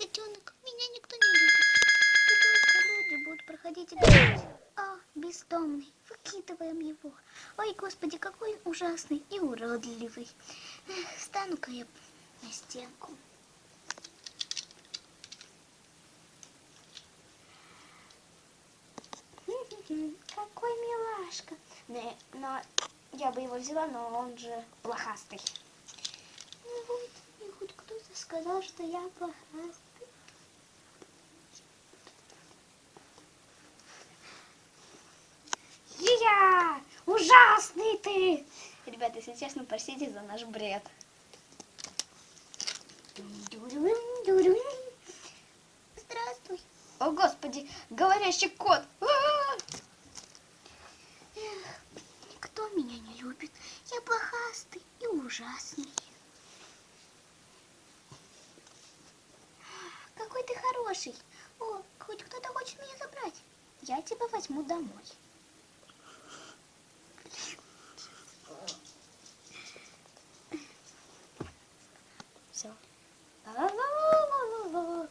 котенок, меня никто не любит. Только люди будут проходить и говорить, о, а, бездомный, выкидываем его. Ой, господи, какой он ужасный и уродливый. Стану-ка я на стенку. Какой милашка. Но, но я бы его взяла, но он же плохастый. Ну вот, и хоть кто-то сказал, что я плохая. Ребята, если честно, простите за наш бред. Здравствуй. О, Господи, говорящий кот. А! Эх, Никто меня не любит. Я плохастый и ужасный. Какой ты хороший. О, хоть кто-то хочет меня забрать. Я тебя возьму домой. Все.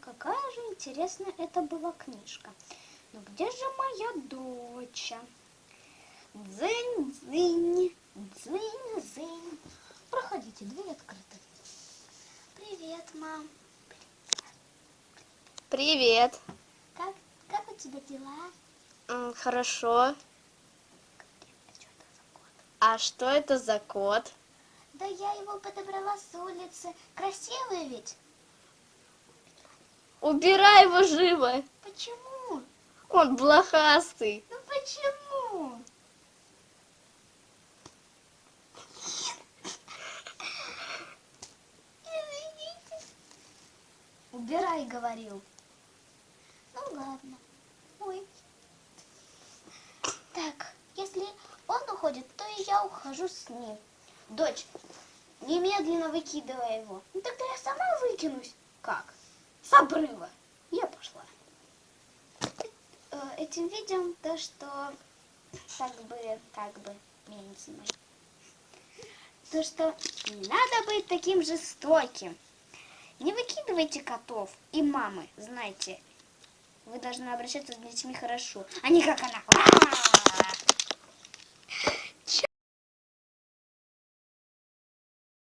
Какая же интересная это была книжка. Но где же моя доча? Дзынь-дзынь, дзынь-дзынь. Проходите, дверь открыта. Привет, мам. Привет. Как, как у тебя дела? М, Хорошо. Кот? А что это за кот? Да я его подобрала с улицы. Красивый ведь? Убирай его живо. Почему? Он блохастый. Ну почему? Извините. Убирай, говорил. Ну ладно. Ой. Так, если он уходит, то и я ухожу с ним. Дочь, немедленно выкидывай его. Ну тогда я сама выкинусь. Как? С обрыва. Я пошла. Э, Этим видео то, что как бы, как бы, я. То, что надо быть таким жестоким. Не выкидывайте котов и мамы, знаете. Вы должны обращаться с детьми хорошо, а не как она.